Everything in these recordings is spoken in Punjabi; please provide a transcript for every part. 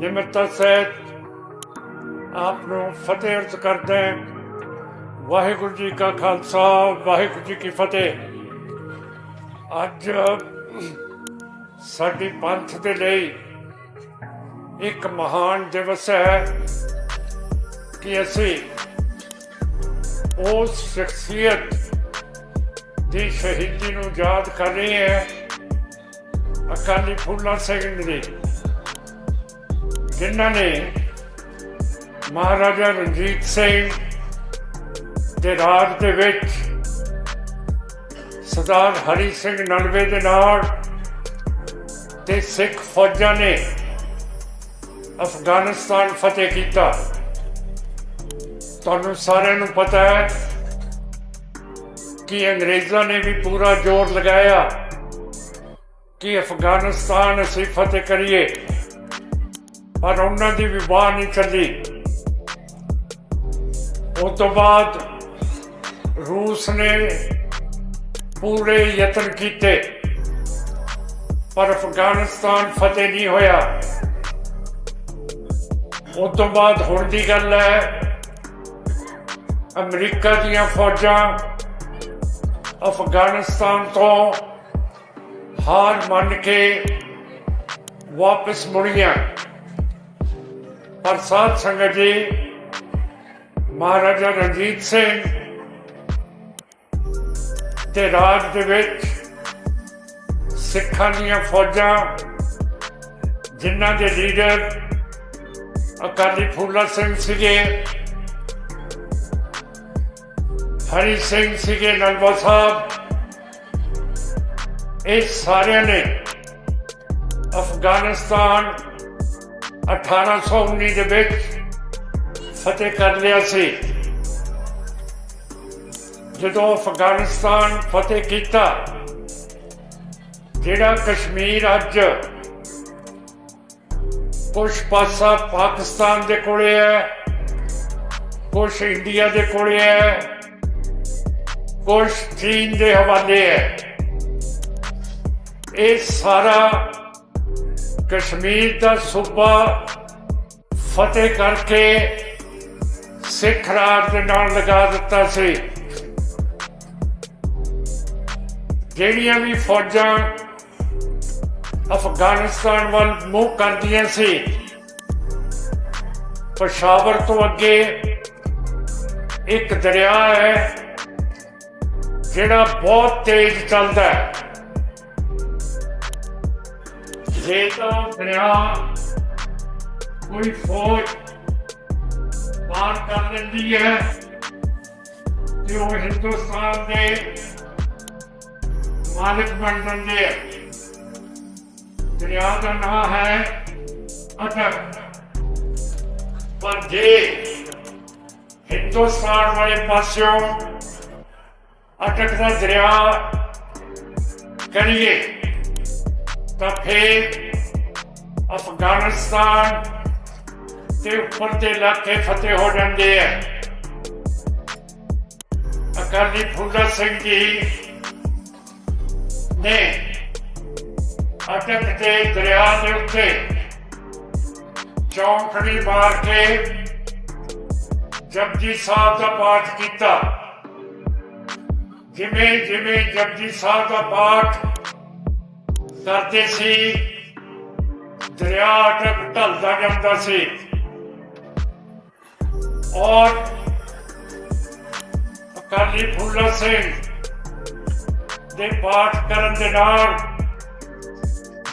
ਨਿਮਰਤਾ ਸਹਿਤ ਆਪ ਨੂੰ ਫਤਿਹ ਅਰਜ਼ ਕਰਦੇ ਵਾਹਿਗੁਰੂ ਜੀ ਕਾ ਖਾਲਸਾ, ਵਾਹਿਗੁਰੂ ਜੀ ਕੀ ਫਤਿਹ। ਅੱਜ ਸਾਡੀ ਪੰਥ ਦੇ ਲਈ ਇੱਕ ਮਹਾਨ ਦਿਵਸ ਹੈ ਕਿ ਅਸੀਂ ਉਸ ਸ਼ਖਸੀਅਤ ਦੀ ਸ਼ਹੀਦੀ ਨੂੰ ਯਾਦ ਕਰ ਰਹੇ ਹਾਂ। ਅਕਾਲੀ ਫੂਲਾ ਸਿੰਘ ਦੀ ਜਿਨ੍ਹਾਂ ਨੇ ਮਹਾਰਾਜਾ ਰਣਜੀਤ ਸਿੰਘ ਦੇ ਰਾਜ ਦੇ ਵਿੱਚ ਸਰਦਾਰ ਹਰੀ ਸਿੰਘ ਨਲਵੇ ਦੇ ਨਾਲ ਤੇ ਸਿੱਖ ਫੌਜਾਂ ਨੇ ਅਫਗਾਨਿਸਤਾਨ ਫਤਿਹ ਕੀਤਾ। ਤੁਹਾਨੂੰ ਸਾਰਿਆਂ ਨੂੰ ਪਤਾ ਹੈ ਕਿ ਅੰਗਰੇਜ਼ਾਂ ਨੇ ਵੀ ਪੂਰਾ ਜ਼ੋਰ ਲਗਾਇਆ ਕਿ ਅਫਗਾਨਿਸਤਾਨ ਅਸੀਂ ਫਤਿਹ ਕਰੀਏ। ਪਰ ਉਹਨਾਂ ਦੀ ਵਿਵਾਹ ਨਹੀਂ ਚੱਲੀ। ਉਸ ਤੋਂ ਬਾਅਦ ਰੂਸ ਨੇ ਪੂਰੇ ਯਤਨ ਕੀਤੇ, ਪਰ ਅਫਗਾਨਿਸਤਾਨ ਫਤਿਹ ਨਹੀਂ ਹੋਇਆ। ਉਸ ਤੋਂ ਬਾਅਦ ਹੁਣ ਦੀ ਗੱਲ ਹੈ, ਅਮਰੀਕਾ ਦੀਆਂ ਫੌਜਾਂ ਅਫਗਾਨਿਸਤਾਨ ਤੋਂ ਹਾਰ ਮੰਨ ਕੇ ਵਾਪਸ ਮੁੜੀਆਂ। ਪਰ ਸਾਧ ਸੰਗਤ ਜੀ, ਮਹਾਰਾਜਾ ਰਣਜੀਤ ਸਿੰਘ ਦੇ ਰਾਜ ਦੇ ਵਿੱਚ ਸਿੱਖਾਂ ਦੀਆਂ ਫੌਜਾਂ, ਜਿਨ੍ਹਾਂ ਦੇ ਲੀਡਰ ਅਕਾਲੀ ਫੂਲਾ ਸਿੰਘ ਸੀਗੇ, ਹਰੀ ਸਿੰਘ ਸੀਗੇ, ਨਲਵਾ ਸਾਹਿਬ, ਇਹ ਸਾਰਿਆਂ ਨੇ ਅਫਗਾਨਿਸਤਾਨ 1819 ਦੇ ਵਿੱਚ ਫਤਿਹ ਕਰ ਲਿਆ ਸੀ। ਜਦੋਂ ਅਫਗਾਨਿਸਤਾਨ ਫਤਿਹ ਕੀਤਾ, ਜਿਹੜਾ ਕਸ਼ਮੀਰ ਅੱਜ ਕੁਛ ਪਾਸਾ ਪਾਕਿਸਤਾਨ ਦੇ ਕੋਲੇ ਹੈ, ਕੁਛ ਇੰਡੀਆ ਦੇ ਕੋਲੇ ਹੈ, ਕੁਛ ਚੀਨ ਦੇ ਹਵਾਲੇ ਹੈ। ਇਹ ਸਾਰਾ ਕਸ਼ਮੀਰ ਦਾ ਸੂਬਾ ਫਤਿਹ ਕਰਕੇ ਸਿੱਖ ਰਾਜ ਦੇ ਨਾਲ ਲਗਾ ਦਿੱਤਾ ਸੀ। ਜਿਹੜੀਆਂ ਵੀ ਫੌਜਾਂ ਅਫਗਾਨਿਸਤਾਨ ਵੱਲ ਮੂੰਹ ਕਰਦੀਆਂ ਸੀ, ਪਸ਼ਾਵਰ ਤੋਂ ਅੱਗੇ ਇੱਕ ਦਰਿਆ ਹੈ, ਜਿਹੜਾ ਬਹੁਤ ਤੇਜ਼ ਚੱਲਦਾ ਹੈ। ਜੇ ਦਰਿਆ, ਕੋਈ ਫੌਜ ਪਾਰ ਕਰ ਲੈਂਦੀ ਹੈ। ਤੇ ਉਹ ਹਿੰਦੁਸਤਾਨ ਦੇ ਮਾਲਕ ਬਣ ਜਾਂਦੇ ਆ। ਦਰਿਆ ਦਾ ਨਾਮ ਹੈ ਅਟਕ ਪਰ ਜੇ ਹਿੰਦੁਸਤਾਨ ਵਾਲੇ ਪਾਸਿਓਂ ਅਟਕ ਦਾ ਦਰਿਆ ਕਰੀਏ, ਤਾਂ ਫੇਰ ਅਫਗਾਨਿਸਤਾਨ ਤੇ ਉੱਪਰ ਦੇ ਇਲਾਕੇ ਫਤਿਹ ਹੋ ਜਾਂਦੇ ਆ। ਅਕਾਲੀ ਫੂਲਾ ਸਿੰਘ ਜੀ ਨੇ ਅਟਕ ਦੇ ਦਰਿਆ ਦੇ ਉੱਤੇ ਚੌਂਕੜੀ ਮਾਰ ਕੇ ਜਪਜੀ ਸਾਹਿਬ ਦਾ ਪਾਠ ਕੀਤਾ। ਜਿਵੇਂ ਜਿਵੇਂ ਜਪਜੀ ਸਾਹਿਬ ਦਾ ਪਾਠ ਕਰਦੇ ਸੀ ਦਰਿਆ ਅਟਕ ਢਲਦਾ ਜਾਂਦਾ ਸੀ। ਔਰ ਅਕਾਲੀ ਫੂਲਾ ਸਿੰਘ ਦੇ ਪਾਠ ਕਰਨ ਦੇ ਨਾਲ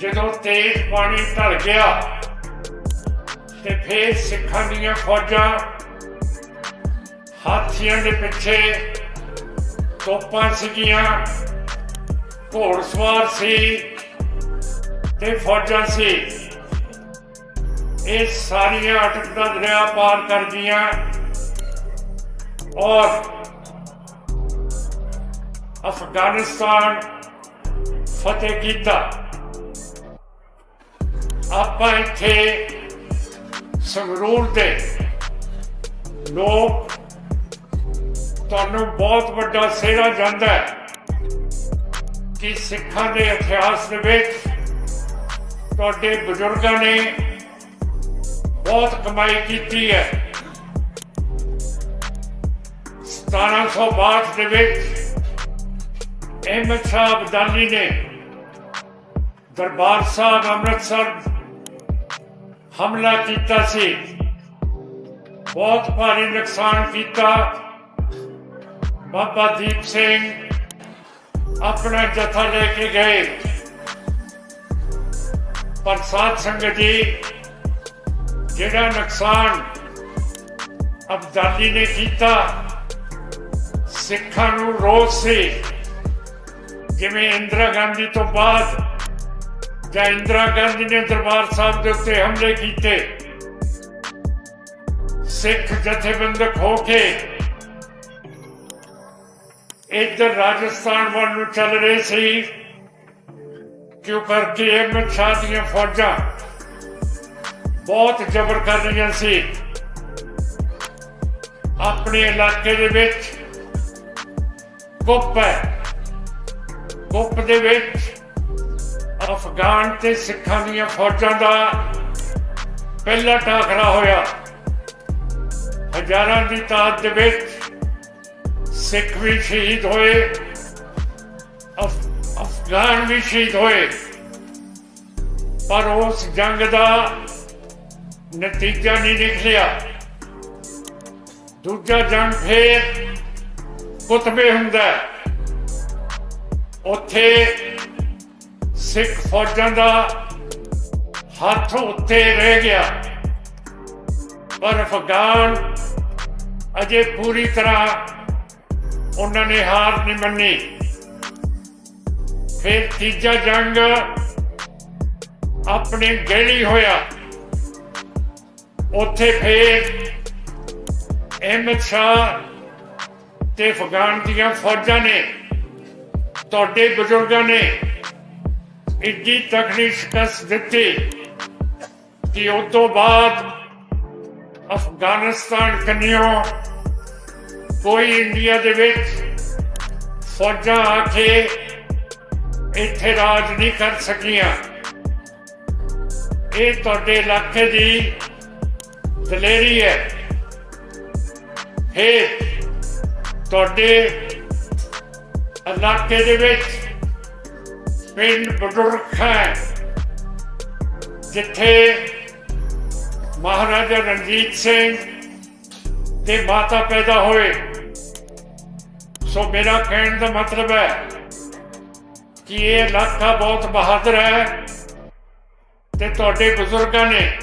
ਜਦੋਂ ਤੇਜ਼ ਪਾਣੀ ਢਲ ਗਿਆ ਤੇ ਫਿਰ ਸਿੱਖਾਂ ਦੀਆਂ ਫੌਜਾਂ ਹਾਥੀਆਂ ਦੇ ਪਿੱਛੇ ਤੋਪਾਂ ਸੀਗੀਆਂ ਘੋੜਸਵਾਰ ਸੀ ਤੇ ਫੌਜਾਂ ਸੀ। ਇਹ ਸਾਰੀਆਂ ਅਟਕ ਦਾ ਦਰਿਆ ਪਾਰ ਕਰ ਗਈਆਂ ਔਰ ਅਫਗਾਨਿਸਤਾਨ ਫਤਿਹ ਕੀਤਾ। ਆਪਾਂ ਇੱਥੇ ਸੰਗਰੂਰ ਦੇ ਲੋਕ ਤੁਹਾਨੂੰ ਬਹੁਤ ਵੱਡਾ ਸਿਹਰਾ ਜਾਂਦਾ ਹੈ ਕਿ ਸਿੱਖਾਂ ਦੇ ਇਤਿਹਾਸ ਦੇ ਵਿੱਚ ਤੁਹਾਡੇ ਬਜ਼ੁਰਗਾਂ ਨੇ ਬਹੁਤ ਕਮਾਈ ਕੀਤੀ ਹੈ 1762 ਦੇ ਵਿੱਚ ਅਹਿਮਦ ਸ਼ਾਹ ਅਬਦਾਲੀ ਨੇ ਦਰਬਾਰ ਸਾਹਿਬ ਅੰਮ੍ਰਿਤਸਰ ਹਮਲਾ ਕੀਤਾ ਸੀ ਬਹੁਤ ਭਾਰੀ ਨੁਕਸਾਨ ਕੀਤਾ ਬਾਬਾ ਦੀਪ ਸਿੰਘ ਆਪਣਾ ਜਥਾ ਲੈ ਕੇ ਗਏ ਪਰ ਸਾਧ ਸੰਗਤ ਜੀ ਜਿਹੜਾ ਨੁਕਸਾਨ ਅਬਦਾਲੀ ਨੇ ਕੀਤਾ, ਸਿੱਖਾਂ ਨੂੰ ਰੋਸ ਸੀ। ਜਿਵੇਂ ਇੰਦਰਾ ਗਾਂਧੀ ਤੋਂ ਬਾਅਦ ਜਾਂ ਇੰਦਰਾ ਗਾਂਧੀ ਨੇ ਦਰਬਾਰ ਸਾਹਿਬ ਦੇ ਉੱਤੇ ਹਮਲੇ ਕੀਤੇ, ਸਿੱਖ ਜਥੇਬੰਦਕ ਹੋ ਕੇ ਇੱਧਰ ਰਾਜਸਥਾਨ ਵੱਲ ਨੂੰ ਚੱਲ ਰਹੇ ਸੀ ਕਿਉਂ ਕਰਕੇ ਅਹਿਮਦ ਸ਼ਾਹ ਦੀਆਂ ਫੌਜਾਂ ਬਹੁਤ ਜ਼ਬਰ ਕਰ ਰਹੀਆਂ ਸੀ। ਆਪਣੇ ਇਲਾਕੇ ਦੇ ਵਿੱਚ ਗੁੱਪ ਹੈ। ਗੁੱਪ ਦੇ ਵਿੱਚ ਅਫਗਾਨ ਤੇ ਸਿੱਖਾਂ ਦੀਆਂ ਫੌਜਾਂ ਦਾ ਪਹਿਲਾ ਟਾਕਰਾ ਹੋਇਆ। ਹਜ਼ਾਰਾਂ ਦੀ ਤਾਦਾਦ ਦੇ ਵਿੱਚ ਸਿੱਖ ਵੀ ਸ਼ਹੀਦ ਹੋਏ ਅਫਗਾਨ ਵੀ ਸ਼ਹੀਦ ਹੋਏ। ਪਰ ਉਸ ਜੰਗ ਦਾ ਨਤੀਜਾ ਨਹੀਂ ਨਿਕਲਿਆ। ਦੂਜਾ ਜੰਗ ਫੇਰ ਕੁਤਬੇ ਹੁੰਦਾ ਉੱਥੇ ਸਿੱਖ ਫੌਜਾਂ ਦਾ ਹੱਥ ਉੱਤੇ ਰਹਿ ਗਿਆ। ਪਰ ਅਫਗਾਨ ਅਜੇ ਪੂਰੀ ਤਰ੍ਹਾਂ ਉਹਨਾਂ ਨੇ ਹਾਰ ਨਹੀਂ ਮੰਨੀ। ਫਿਰ ਤੀਜਾ ਜੰਗ ਆਪਣੇ ਗਹਿਲੀ ਹੋਇਆ। ਉੱਥੇ ਫਿਰ ਅਹਿਮਦ ਸ਼ਾਹ ਤੇ ਅਫਗਾਨ ਦੀਆਂ ਫੌਜਾਂ ਨੇ, ਤੁਹਾਡੇ ਬਜ਼ੁਰਗਾਂ ਨੇ ਇੱਡੀ ਤਕੜੀ ਸ਼ਿਕਸਤ ਦਿੱਤੀ ਕਿ ਉਸ ਤੋਂ ਬਾਅਦ ਅਫਗਾਨਿਸਤਾਨ ਕੰਨਿਓ ਕੋਈ ਇੰਡੀਆ ਦੇ ਵਿੱਚ ਫੌਜਾਂ ਆ ਕੇ ਇੱਥੇ ਰਾਜ ਨਹੀਂ ਕਰ ਸਕੀਆਂ। ਇਹ ਤੁਹਾਡੇ ਇਲਾਕੇ ਦੀ ਦਲੇਰੀ ਹੈ। ਫਿਰ ਤੁਹਾਡੇ ਇਲਾਕੇ ਦੇ ਵਿੱਚ ਪਿੰਡ ਬਡੁਰਖ ਹੈ, ਜਿੱਥੇ ਮਹਾਰਾਜਾ ਰਣਜੀਤ ਸਿੰਘ ਦੇ ਮਾਤਾ ਪੈਦਾ ਹੋਏ। ਸੋ ਮੇਰਾ ਕਹਿਣ ਦਾ ਮਤਲਬ ਹੈ ਕਿ ਇਹ ਇਲਾਕਾ ਬਹੁਤ ਬਹਾਦਰ ਹੈ ਤੇ ਤੁਹਾਡੇ ਬਜ਼ੁਰਗਾਂ ਨੇ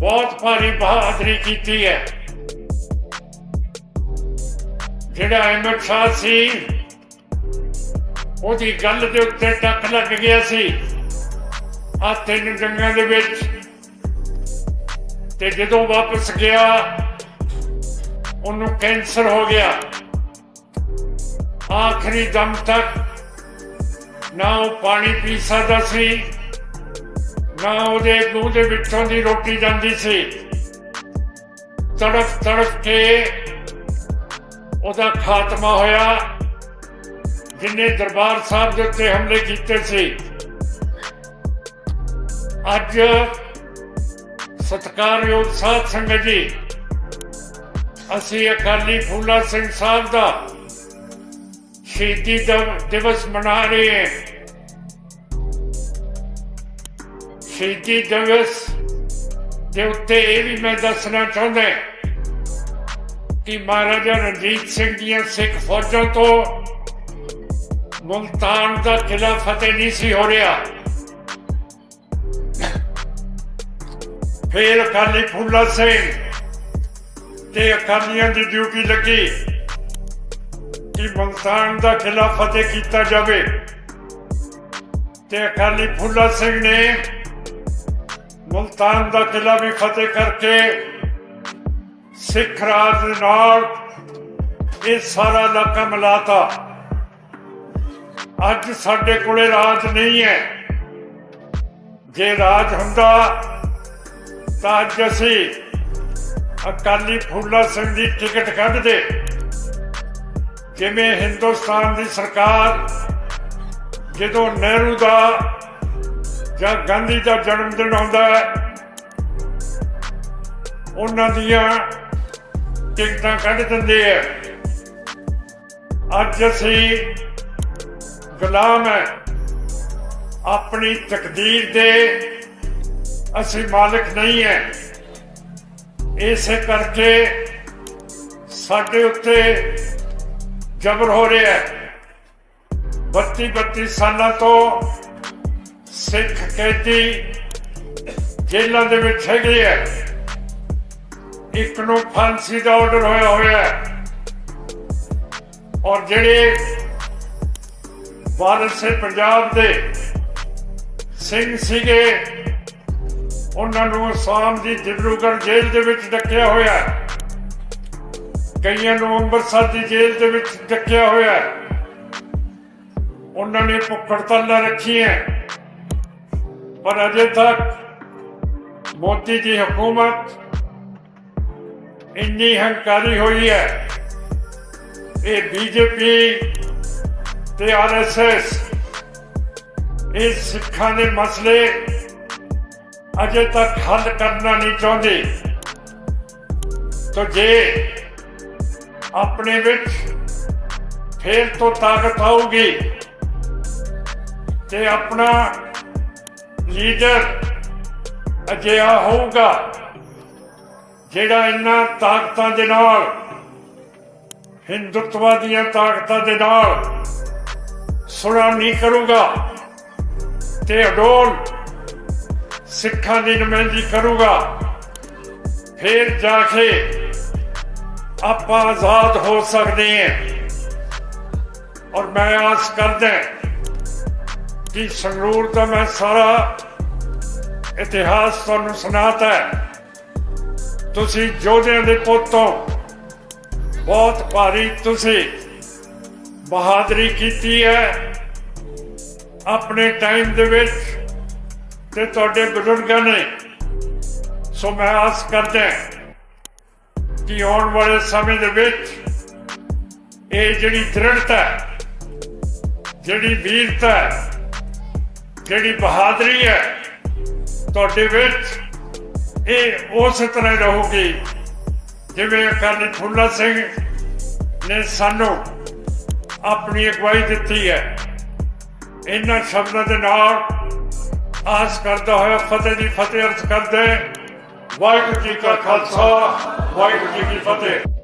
ਬਹੁਤ ਭਾਰੀ ਬਹਾਦਰੀ ਕੀਤੀ ਹੈ। ਜਿਹੜਾ ਅਹਿਮਦ ਸ਼ਾਹ ਸੀ, ਉਹਦੀ ਗੱਲ ਦੇ ਉੱਤੇ ਟੱਕ ਲੱਗ ਗਿਆ ਸੀ। ਆ ਤਿੰਨ ਜੰਗਾਂ ਦੇ ਵਿੱਚ ਤੇ ਜਦੋਂ ਵਾਪਸ ਗਿਆ, ਉਹਨੂੰ ਕੈਂਸਰ ਹੋ ਗਿਆ। ਆਖਰੀ ਦਮ ਤੱਕ ਨਾ ਉਹ ਪਾਣੀ ਪੀ ਸਕਦਾ ਸੀ ਨਾ ਉਹਦੇ ਮੂੰਹ ਦੇ ਵਿੱਚੋਂ ਦੀ ਰੋਟੀ ਜਾਂਦੀ ਸੀ। ਤੜਪ ਤੜਪ ਕੇ ਉਹਦਾ ਖਾਤਮਾ ਹੋਇਆ। ਜਿਨੇ ਦਰਬਾਰ ਸਾਹਿਬ ਦੇ ਉੱਤੇ ਹਮਲੇ ਕੀਤੇ ਸੀ। ਅੱਜ ਸਤਿਕਾਰਯੋਗ ਸਾਧ ਸੰਗਤ ਜੀ, ਅਸੀਂ ਅਕਾਲੀ ਫੂਲਾ ਸਿੰਘ ਸਾਹਿਬ ਦਾ ਸ਼ਹੀਦੀ ਦਿਵਸ ਮਨਾ ਰਹੇ ਹਾਂ। ਸ਼ਹੀਦੀ ਦਿਵਸ ਦੇ ਉੱਤੇ ਇਹ ਵੀ ਮੈਂ ਦੱਸਣਾ ਚਾਹੁੰਦਾ ਕਿ ਮਹਾਰਾਜਾ ਰਣਜੀਤ ਸਿੰਘ ਦੀਆਂ ਸਿੱਖ ਫੌਜਾਂ ਤੋਂ ਮੁਲਤਾਨ ਦਾ ਕਿਲਾ ਫਤਿਹ ਨਹੀਂ ਸੀ ਹੋ ਰਿਹਾ। ਫਿਰ ਅਕਾਲੀ ਫੂਲਾ ਸਿੰਘ ਤੇ ਅਕਾਲੀਆਂ ਦੀ ਡਿਊਟੀ ਲੱਗੀ ਕਿ ਮੁਲਤਾਨ ਦਾ ਕਿਲਾ ਫਤਿਹ ਕੀਤਾ ਜਾਵੇ। ਤੇ ਅਕਾਲੀ ਫੂਲਾ ਸਿੰਘ ਨੇ ਮੁਲਤਾਨ ਦਾ ਕਿਲਾ ਵੀ ਫਤਿਹ ਕਰਕੇ ਸਿੱਖ ਰਾਜ ਦੇ ਨਾਲ ਇਹ ਸਾਰਾ ਇਲਾਕਾ ਮਿਲਾਤਾ। ਅੱਜ ਸਾਡੇ ਕੋਲੇ ਰਾਜ ਨਹੀਂ ਹੈ। ਜੇ ਰਾਜ ਹੁੰਦਾ ਤਾਂ ਅੱਜ ਅਸੀਂ ਅਕਾਲੀ ਫੂਲਾ ਸਿੰਘ ਦੀ ਟਿਕਟ ਕੱਢਦੇ। ਜਿਵੇਂ ਹਿੰਦੁਸਤਾਨ ਦੀ ਸਰਕਾਰ ਜਦੋਂ ਨਹਿਰੂ ਦਾ ਜਾਂ ਗਾਂਧੀ ਦਾ ਜਨਮ ਦਿਨ ਆਉਂਦਾ ਹੈ, ਉਹਨਾਂ ਦੀਆਂ ਟਿਕਟਾਂ ਕੱਢ ਦਿੰਦੇ ਆ। ਅੱਜ ਅਸੀਂ ਗੁਲਾਮ ਹੈ। ਆਪਣੀ ਤਕਦੀਰ ਦੇ ਅਸੀਂ ਮਾਲਕ ਨਹੀਂ ਹੈ। ਇਸੇ ਕਰਕੇ ਸਾਡੇ ਉੱਤੇ ਜ਼ਬਰ ਹੋ ਰਿਹਾ ਹੈ। 32 32 ਸਾਲਾਂ ਤੋਂ ਸਿੱਖ ਕੈਦੀ ਜੇਲ੍ਹਾਂ ਦੇ ਵਿੱਚ ਹੈਗੇ ਆ ਇੱਕ ਨੂੰ ਫਾਂਸੀ ਦਾ ਆਰਡਰ ਹੋਇਆ ਹੋਇਆ ਹੈ। ਔਰ ਜਿਹੜੇ ਵਾਰਸ ਪੰਜਾਬ ਦੇ ਸਿੰਘ ਸੀਗੇ, ਉਹਨਾਂ ਨੂੰ ਅਸਾਮ ਦੀ ਡਿਬਰੂਗੜ੍ਹ ਜੇਲ੍ਹ ਦੇ ਵਿੱਚ ਡੱਕਿਆ ਹੋਇਆ ਕਈਆਂ ਨੂੰ ਅੰਮ੍ਰਿਤਸਰ ਦੀ ਜੇਲ੍ਹ ਦੇ ਵਿੱਚ ਡੱਕਿਆ ਹੋਇਆ ਉਹਨਾਂ ਨੇ ਭੁੱਖ ਤੱਲਾ ਰੱਖੀਆਂ ਹੈ ਪਰ ਅਜੇ ਤੱਕ ਮੋਦੀ ਦੀ ਹਕੂਮਤ ਇੰਨੀ ਹੰਕਾਰੀ ਹੋਈ ਹੈ। ਇਹ ਬੀਜੇਪੀ ਤੇ ਆਰਐਸਐਸ ਇਹ ਸਿੱਖਾਂ ਦੇ ਮਸਲੇ ਅਜੇ ਤੱਕ ਹੱਲ ਕਰਨਾ ਨਹੀਂ ਚਾਹੁੰਦੇ। ਤੋ ਜੇ ਆਪਣੇ ਵਿੱਚ ਫੇਰ ਤੋਂ ਤਾਕਤ ਆਊਗੀ ਤੇ ਆਪਣਾ ਲੀਡਰ ਅਜਿਹਾ ਹੋਊਗਾ ਜਿਹੜਾ ਇਹਨਾਂ ਤਾਕਤਾਂ ਦੇ ਨਾਲ, ਹਿੰਦੁੱਤਵਾ ਤਾਕਤਾਂ ਦੇ ਨਾਲ ਸੁਣਾ ਨਹੀਂ ਕਰੂਗਾ ਤੇ ਅਡੋਲ ਸਿੱਖਾਂ ਦੀ ਨੁਮਾਇੰਦਗੀ ਕਰੂਗਾ। ਫਿਰ ਜਾ ਕੇ ਆਪਾਂ ਆਜ਼ਾਦ ਹੋ ਸਕਦੇ ਹਾਂ। ਔਰ ਮੈਂ ਆਸ ਕਰਦਾ ਕਿ ਸੰਗਰੂਰ ਦਾ ਮੈਂ ਸਾਰਾ ਇਤਿਹਾਸ ਤੁਹਾਨੂੰ ਸੁਣਾਤਾ ਹੈ। ਤੁਸੀਂ ਯੋਧਿਆਂ ਦੇ ਪੁੱਤ ਪੁੱਤੋਂ ਬਹੁਤ ਭਾਰੀ ਤੁਸੀਂ ਬਹਾਦਰੀ ਕੀਤੀ ਹੈ। ਆਪਣੇ ਟਾਈਮ ਦੇ ਵਿੱਚ ਤੇ ਤੁਹਾਡੇ ਬਜ਼ੁਰਗਾਂ ਨੇ ਸੋ ਮੈਂ ਆਸ ਕਰਦਾ ਕਿ ਆਉਣ ਵਾਲੇ ਸਮੇਂ ਦੇ ਵਿੱਚ ਇਹ ਜਿਹੜੀ ਦ੍ਰਿੜਤਾ ਹੈ, ਜਿਹੜੀ ਵੀਰਤਾ ਹੈ, ਜਿਹੜੀ ਬਹਾਦਰੀ ਹੈ ਤੁਹਾਡੇ ਵਿੱਚ ਇਹ ਉਸ ਤਰ੍ਹਾਂ ਰਹੂਗੀ ਜਿਵੇਂ ਅਕਾਲੀ ਫੁੱਲਾ ਸਿੰਘ ਨੇ ਸਾਨੂੰ ਆਪਣੀ ਅਗਵਾਈ ਦਿੱਤੀ ਹੈ। ਇਹਨਾਂ ਸ਼ਬਦਾਂ ਦੇ ਨਾਲ ਆਸ ਕਰਦਾ ਹੋਇਆ ਫਤਿਹ ਦੀ ਫਤਿਹ ਅਰਜ਼ ਕਰਦੇ। ਵਾਹਿਗੁਰੂ ਜੀ ਕਾ ਖਾਲਸਾ, ਵਾਹਿਗੁਰੂ ਜੀ ਕੀ ਫਤਿਹ।